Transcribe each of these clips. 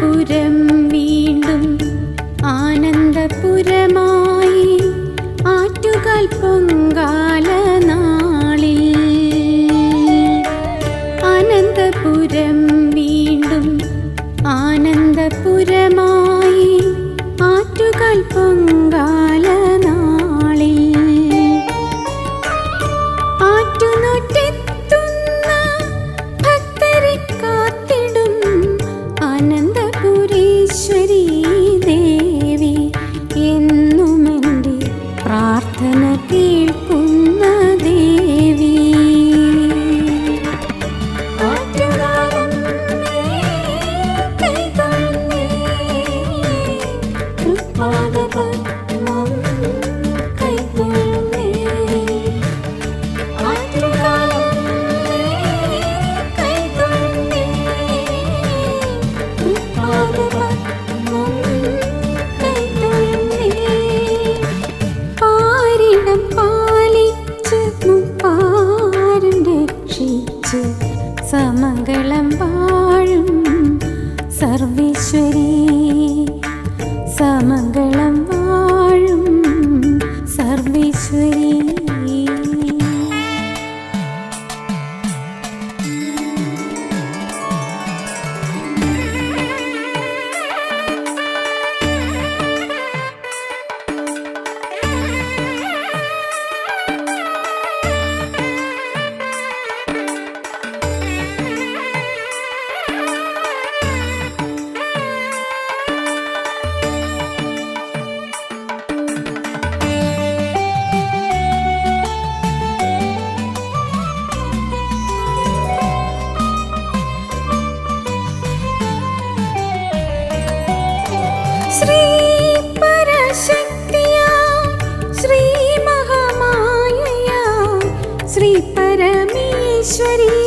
പുരം. സമംഗളം വാഴും. സർവേശ്വരി സമംഗളം വാഴും. സർവേശ്വരി. ഈശ്വരീ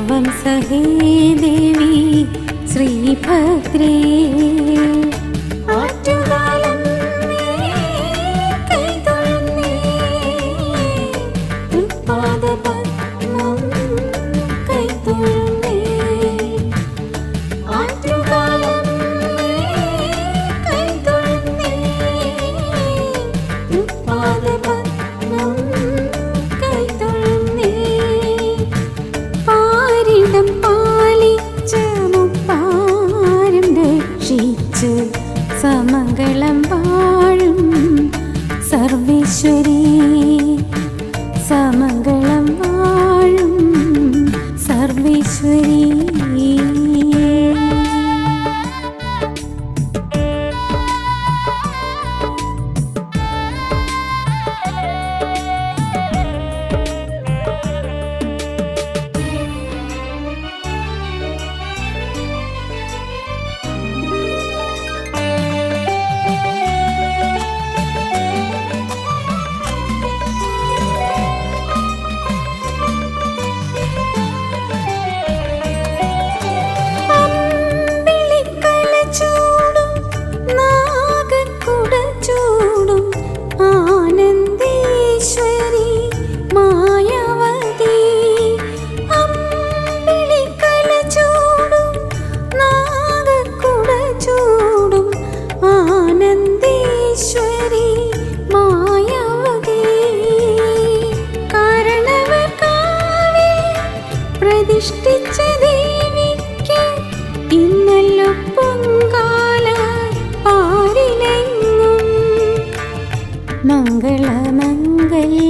സർവം സഹേ ദേവി ശ്രീഭദ്രേ സൃഷ്ടിച്ച ദേവിക്ക് ഇന്നല്ലോ പൊങ്കാലായി പാരിലെങ്ങും മംഗളമംഗല്യ